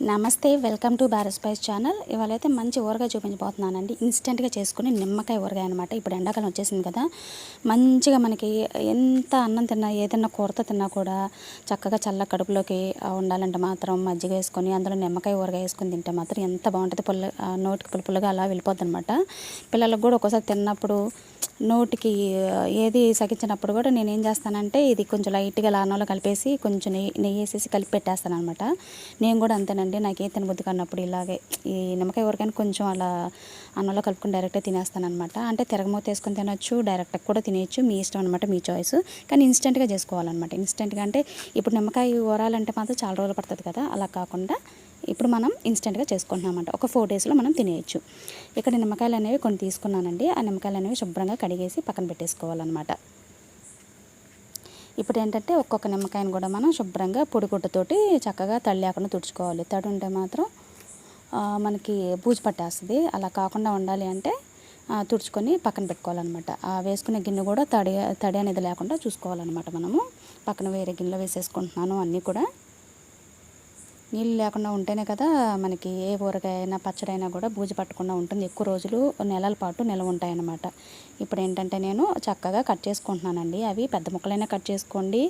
నమస్తే welcome to Bharat spice channel. ఇవాళ అయితే మంచి ఊరగాయ చూపించబోతున్నానండి. ఇన్స్టెంట్గా చేసుకుని నిమ్మకాయ ఊరగాయ అనమాట ఇప్పుడు ఎండాకాలం వచ్చేసింది కదా. మంచిగా మనకి ఎంత అన్నం తిన్నా ఏదైనా కూరత తిన్నా కూడా చక్కగా చల్ల కడుపులోకి ఉండాలంటే మాత్రం మజ్జిగ వేసుకొని అందులో నిమ్మకాయ ఊరగాయ వేసుకొని తింటే మాత్రం ఎంత బాగుంటుంది. పుల్ల నోటికి పులుపులుగా పుల్లగా అలా వెళ్ళిపోద్ది అనమాట పిల్లలకు కూడా ఒక్కోసారి తిన్నప్పుడు నోటికి ఏది సగించినప్పుడు కూడా నేను ఏం చేస్తానంటే ఇది కొంచెం లైట్గా లానంలో కలిపేసి కొంచెం నెయ్యి నెయ్యి వేసేసి కలిపి పెట్టేస్తాను అనమాట నేను కూడా అంతేనండి. నాకు ఏ తినబుద్ధి కన్నప్పుడు ఇలాగే ఈ నిమ్మకాయ ఊరగాయని కొంచెం అలా అన్నంలో కలుపుకొని డైరెక్ట్గా తినేస్తాను అనమాట అంటే తిరగమూత వేసుకొని తినొచ్చు డైరెక్ట్గా కూడా తినేయచ్చు. మీ ఇష్టం అనమాట మీ చాయిస్. కానీ ఇన్స్టెంట్గా చేసుకోవాలన్నమాట. ఇన్స్టెంట్గా అంటే ఇప్పుడు నిమ్మకాయ ఊరాలంటే మాత్రం చాలా రోజులు పడుతుంది కదా. అలా కాకుండా ఇప్పుడు మనం ఇన్స్టెంట్గా చేసుకుంటున్నామంట. ఒక ఫోర్ డేస్లో మనం తినేయచ్చు. ఇక్కడ నిమ్మకాయలు అనేవి కొన్ని తీసుకున్నానండి. ఆ నిమ్మకాయలు అనేవి శుభ్రంగా కడిగేసి పక్కన పెట్టేసుకోవాలన్నమాట. ఇప్పుడు ఏంటంటే ఒక్కొక్క నిమ్మకాయని కూడా మనం శుభ్రంగా పొడిగుడ్డతోటి చక్కగా తడి లేకుండా తుడుచుకోవాలి. తడి ఉంటే మాత్రం మనకి బూజు పట్టేస్తుంది. అలా కాకుండా ఉండాలి అంటే తుడుచుకొని పక్కన పెట్టుకోవాలన్నమాట. ఆ వేసుకునే గిన్నె కూడా తడి తడి అనేది లేకుండా చూసుకోవాలన్నమాట మనము. పక్కన వేరే గిన్నెలో వేసేసుకుంటున్నాను అన్నీ కూడా. నీళ్ళు లేకుండా ఉంటేనే కదా మనకి ఏ ఊరగాయ అయినా కూడా బూజు పట్టకుండా ఉంటుంది. ఎక్కువ రోజులు నెలల పాటు నిల్వ ఉంటాయన్నమాట. ఇప్పుడు ఏంటంటే నేను చక్కగా కట్ చేసుకుంటున్నానండి. అవి పెద్ద ముక్కలైనా కట్ చేసుకోండి.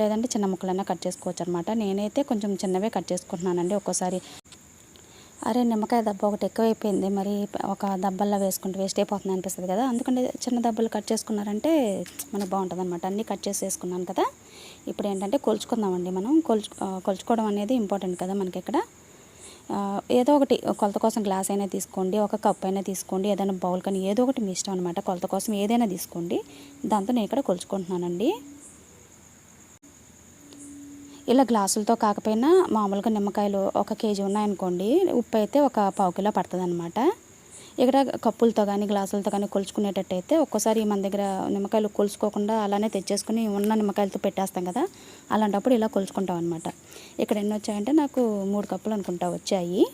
లేదంటే చిన్న ముక్కలైనా కట్ చేసుకోవచ్చు అనమాట నేనైతే కొంచెం చిన్నవే కట్ చేసుకుంటున్నానండి. ఒక్కోసారి అరే నిమ్మకాయ దెబ్బ ఒకటి ఎక్కువైపోయింది. మరి ఒక దెబ్బల్లో వేసుకుంటే వేస్ట్ అయిపోతుంది అనిపిస్తుంది కదా. అందుకని చిన్న దెబ్బలు కట్ చేసుకున్నారంటే మనకు బాగుంటుంది అనమాట అన్నీ కట్ చేసి వేసుకున్నాను కదా. ఇప్పుడు ఏంటంటే కొలుచుకుందామండి మనం. కొలుచు కొలుచుకోవడం అనేది ఇంపార్టెంట్ కదా మనకి ఇక్కడ. ఏదో ఒకటి కొలత కోసం గ్లాస్ అయినా తీసుకోండి ఒక కప్ అయినా తీసుకోండి ఏదైనా బౌల్ కానీ ఏదో ఒకటి మీ ఇష్టం అనమాట కొలత కోసం ఏదైనా తీసుకోండి. దాంతో నేను ఇక్కడ కొలుచుకుంటున్నానండి. ఇలా గ్లాసులతో కాకపోయినా మామూలుగా నిమ్మకాయలు ఒక కేజీ ఉన్నాయనుకోండి ఉప్పు అయితే ఒక పావు కిలో పడుతుంది అనమాట ఇక్కడ కప్పులతో కానీ గ్లాసులతో కానీ కొలుచుకునేటట్టయితే ఒక్కోసారి మన దగ్గర నిమ్మకాయలు కొలుచుకోకుండా అలానే తెచ్చేసుకుని ఉన్న నిమ్మకాయలతో పెట్టేస్తాం కదా అలాంటప్పుడు ఇలా కొలుచుకుంటాం అనమాట ఇక్కడ ఎన్ని వచ్చాయంటే నాకు మూడు కప్పులు అనుకుంటా వచ్చాయి.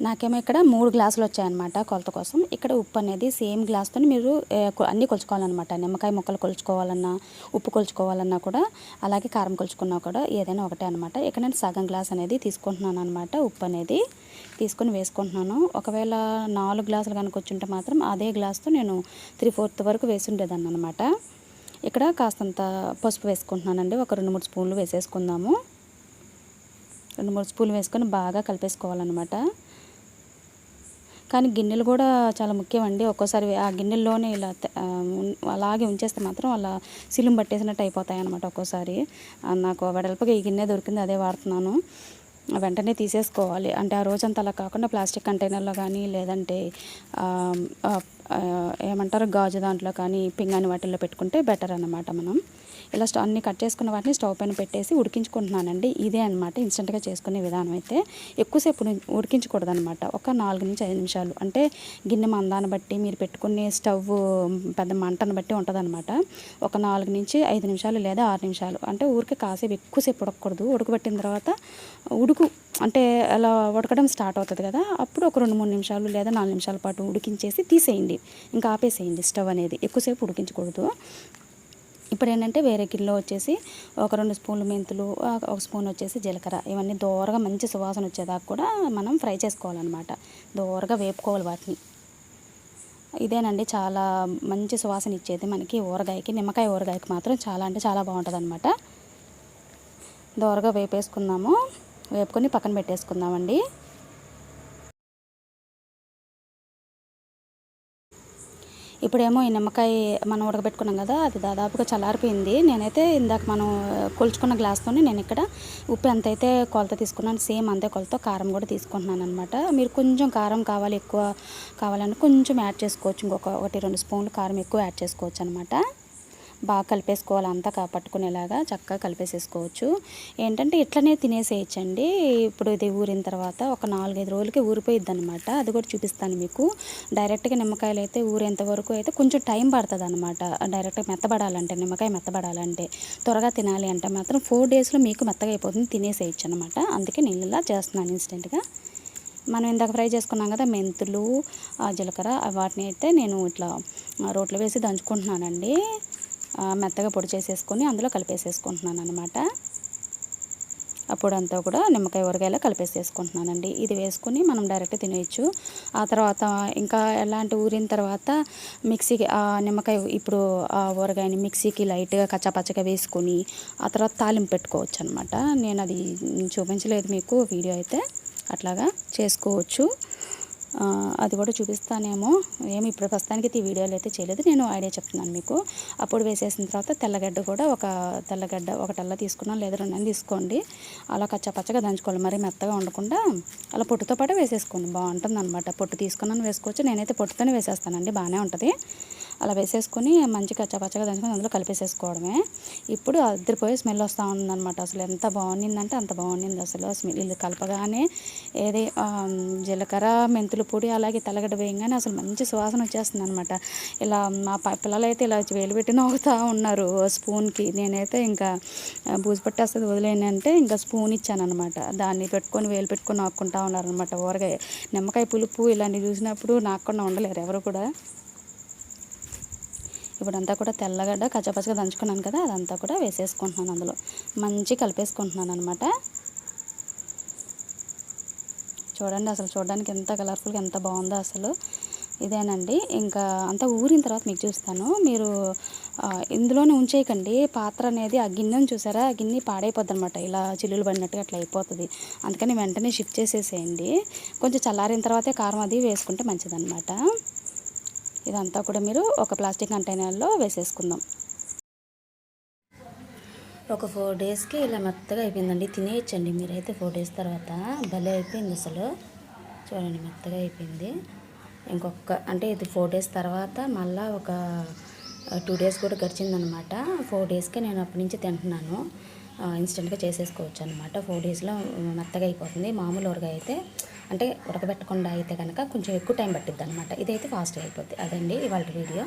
నాకేమో ఇక్కడ మూడు గ్లాసులు వచ్చాయన్నమాట కొలత కోసం. ఇక్కడ ఉప్పు అనేది సేమ్ గ్లాస్తో మీరు అన్నీ కొలుచుకోవాలన్నమాట. నిమ్మకాయ ముక్కలు కొలుచుకోవాలన్నా ఉప్పు కొలుచుకోవాలన్నా కూడా అలాగే కారం కొలుచుకున్నా కూడా ఏదైనా ఒకటే అనమాట ఇక్కడ నేను సగం గ్లాస్ అనేది తీసుకుంటున్నాను అనమాట ఉప్పు అనేది. తీసుకొని వేసుకుంటున్నాను. ఒకవేళ నాలుగు గ్లాసులు కనుక వచ్చుంటే మాత్రం అదే గ్లాస్తో నేను త్రీ ఫోర్త్ వరకు వేసుండేదాన్ని అనమాట ఇక్కడ కాస్తంత పసుపు వేసుకుంటున్నానండి. ఒక రెండు మూడు స్పూన్లు వేసేసుకుందాము. రెండు మూడు స్పూన్లు వేసుకొని బాగా కలిపేసుకోవాలన్నమాట. కానీ గిన్నెలు కూడా చాలా ముఖ్యమండి. ఒక్కోసారి ఆ గిన్నెల్లోనే ఇలా అలాగే ఉంచేస్తే మాత్రం అలా సిలుం పట్టేసినట్టు అయిపోతాయి అనమాట ఒక్కోసారి నాకు వెడల్పుగా ఈ గిన్నె దొరికింది అదే వాడుతున్నాను. వెంటనే తీసేసుకోవాలి. అంటే ఆ రోజంతా అలా కాకుండా ప్లాస్టిక్ కంటైనర్లో కానీ లేదంటే ఏమంటారు గాజు దాంట్లో కానీ పింగాని వాటిల్లో పెట్టుకుంటే బెటర్ అన్నమాట మనం. ఇలా స్టవ్ అన్ని కట్ చేసుకున్న వాటిని స్టవ్ పైన పెట్టేసి ఉడికించుకుంటున్నానండి. ఇదే అనమాట ఇన్స్టెంట్గా చేసుకునే విధానం అయితే. ఎక్కువసేపు ఉడికించకూడదనమాట ఒక నాలుగు నుంచి ఐదు నిమిషాలు. అంటే గిన్నె మందాన్ని బట్టి మీరు పెట్టుకునే స్టవ్ పెద్ద మంటను బట్టి ఉంటుందన్నమాట. ఒక నాలుగు నుంచి ఐదు నిమిషాలు లేదా ఆరు నిమిషాలు. అంటే ఊరికే కాసేపు ఎక్కువసేపు ఉడకూడదు ఉడకబెట్టిన తర్వాత ఉడుకు అంటే అలా ఉడకడం స్టార్ట్ అవుతుంది కదా. అప్పుడు ఒక రెండు మూడు నిమిషాలు లేదా నాలుగు నిమిషాల పాటు ఉడికించేసి తీసేయండి. ఇంకా ఆపేసేయండి స్టవ్ అనేది. ఎక్కువసేపు ఉడికించకూడదు. ఇప్పుడు ఏంటంటే వేరే గిన్నెలో వచ్చేసి ఒక రెండు స్పూన్లు మెంతులు ఒక స్పూన్ వచ్చేసి జీలకర్ర. ఇవన్నీ దోరగా మంచి సువాసన వచ్చేదాకా కూడా మనం ఫ్రై చేసుకోవాలన్నమాట. దోరగా వేపుకోవాలి వాటిని. ఇదేనండి చాలా మంచి సువాసన ఇచ్చేది మనకి ఊరగాయకి. నిమ్మకాయ ఊరగాయకి మాత్రం చాలా అంటే చాలా బాగుంటుంది అనమాట దోరగా వేపేసుకుందాము. వేపుకొని పక్కన పెట్టేసుకుందామండి. ఇప్పుడేమో ఈ నిమ్మకాయ మనం ఉడకబెట్టుకున్నాం కదా అది దాదాపుగా చల్లారిపోయింది. నేనైతే ఇందాక మనం కొలుచుకున్న గ్లాస్తోనే నేను ఇక్కడ ఉప్పు ఎంత అయితే కొలత తీసుకున్నాను సేమ్ అంతే కొలత కారం కూడా తీసుకుంటున్నాను అనమాట మీరు కొంచెం కారం కావాలి ఎక్కువ కావాలని కొంచెం యాడ్ చేసుకోవచ్చు. ఇంకొక ఒకటి రెండు స్పూన్లు కారం ఎక్కువ యాడ్ చేసుకోవచ్చు అనమాట బాగా కలిపేసుకోవాలి అంతా పట్టుకునేలాగా చక్కగా కలిపేసేసుకోవచ్చు. ఏంటంటే ఇట్లనే తినేసేయచ్చండి. ఇప్పుడు ఇది ఊరిన తర్వాత ఒక నాలుగైదు రోజులకి ఊరిపోయిద్ది అనమాట అది కూడా చూపిస్తాను మీకు. డైరెక్ట్గా నిమ్మకాయలు అయితే ఊరేంత వరకు అయితే కొంచెం టైం పడుతుంది అనమాట డైరెక్ట్గా మెత్తబడాలంటే నిమ్మకాయ మెత్తబడాలంటే త్వరగా తినాలి అంటే మాత్రం ఫోర్ డేస్లో మీకు మెత్తగా అయిపోతుంది తినేసేయచ్చు అనమాట అందుకే నేను ఇలా చేస్తున్నాను ఇన్స్టెంట్గా. మనం ఇందాక ఫ్రై చేసుకున్నాం కదా మెంతులు ఆ, జీలకర్ర వాటిని అయితే నేను ఇట్లా రోట్లో వేసి దంచుకుంటున్నానండి. మెత్తగా పొడి చేసేసుకొని అందులో కలిపేసేసుకుంటున్నాను అనమాట అప్పుడు అంతా కూడా నిమ్మకాయ ఊరగాయలు కలిపేసేసుకుంటున్నానండి. ఇది వేసుకుని మనం డైరెక్ట్ తినేయచ్చు. ఆ తర్వాత ఇంకా ఎలాంటి ఊరిన తర్వాత మిక్సీకి ఆ నిమ్మకాయ ఇప్పుడు ఆ ఊరగాయని మిక్సీకి లైట్గా కచ్చాపచ్చగా వేసుకొని ఆ తర్వాత తాలింపు పెట్టుకోవచ్చు అనమాట నేను అది చూపించలేదు మీకు వీడియో అయితే అట్లాగా చేసుకోవచ్చు. అది కూడా చూపిస్తానేమో. ఏమి ఇప్పుడు ప్రస్తుతానికి అయితే ఈ వీడియోలు అయితే చేయలేదు. నేను ఐడియా చెప్తున్నాను మీకు. అప్పుడు వేసేసిన తర్వాత తెల్లగడ్డ కూడా ఒక తెల్లగడ్డ ఒకటల్లా తీసుకున్నాను లేదా రెండని తీసుకోండి. అలా కచ్చపచ్చగా దంచుకోవాలి. మరి మెత్తగా ఉండకుండా అలా పొట్టుతో పాటు వేసేసుకోండి. బాగుంటుంది అనమాట పొట్టు తీసుకున్నాను వేసుకోవచ్చు. నేనైతే పొట్టుతోనే వేసేస్తానండి. బాగానే ఉంటుంది. అలా వేసేసుకొని మంచి కచ్చా పచ్చగా దంచుకొని అందులో కలిపేసేసుకోవడమే. ఇప్పుడు అద్దరిపోయి స్మెల్ వస్తూ ఉందన్నమాట. అసలు ఎంత బాగుండిందంటే అంత బాగుండింది అసలు స్మెల్. ఇది కలపగానే ఏది జీలకర్ర మెంతులు పొడి అలాగే తెల్లగడ్డ వేయంగానే అసలు మంచి సువాసన వచ్చేస్తుంది అనమాట ఇలా మా ప- పిల్లలు అయితే ఇలా వేలు పెట్టి నవ్వుతూ ఉన్నారు స్పూన్కి. నేనైతే ఇంకా బూజు పట్టేస్తుంది వదిలేని అంటే ఇంకా స్పూన్ ఇచ్చాను అనమాట దాన్ని పెట్టుకొని వేలు పెట్టుకొని నాక్కుంటా ఉన్నారనమాట ఊరగాయ నిమ్మకాయ పులుపు ఇలాంటివి చూసినప్పుడు నాకుండా ఉండలేరు ఎవరు కూడా. ఇప్పుడంతా కూడా తెల్లగడ్డ కచ్చపచ్చగా దంచుకున్నాను కదా అదంతా కూడా వేసేసుకుంటున్నాను అందులో. మంచి కలిపేసుకుంటున్నాను అనమాట చూడండి. అసలు చూడడానికి ఎంత కలర్ఫుల్గా ఎంత బాగుందో అసలు. ఇదేనండి. ఇంకా అంతా ఊరిన తర్వాత మీకు చూస్తాను. మీరు ఇందులోనే ఉంచేయకండి. పాత్ర అనేది ఆ గిన్నెను చూసారా? ఆ గిన్నె పాడైపోద్ది అనమాట ఇలా చిల్లులు పడినట్టుగా అట్లా అయిపోతుంది. అందుకని వెంటనే షిఫ్ట్ చేసేసేయండి. కొంచెం చల్లారిన తర్వాతే కారం అది వేసుకుంటే మంచిదన్నమాట. ఇదంతా కూడా మీరు ఒక ప్లాస్టిక్ కంటైనర్లో వేసేసుకుందాం. ఒక ఫోర్ డేస్కి ఇలా మెత్తగా అయిపోయిందండి. తినేయచ్చండి మీరైతే ఫోర్ డేస్ తర్వాత. భలే అయిపోయింది అసలు. చూడండి మెత్తగా అయిపోయింది. ఇంకొక అంటే ఇది ఫోర్ డేస్ తర్వాత మళ్ళా ఒక టూ డేస్ కూడా గడిచిందనమాట. ఫోర్ డేస్కి నేను అప్పటి నుంచి తింటున్నాను. ఇన్స్టెంట్గా చేసేసుకోవచ్చు అనమాట ఫోర్ డేస్లో మెత్తగా అయిపోతుంది. మామూలు ఊరగాయ అయితే అంటే ఉడకబెట్టకుండా అయితే కనుక కొంచెం ఎక్కువ టైం పట్టిద్ది అనమాట. ఇదైతే ఫాస్ట్గా అయిపోద్ది. అదండి ఇవాళ వీడియో.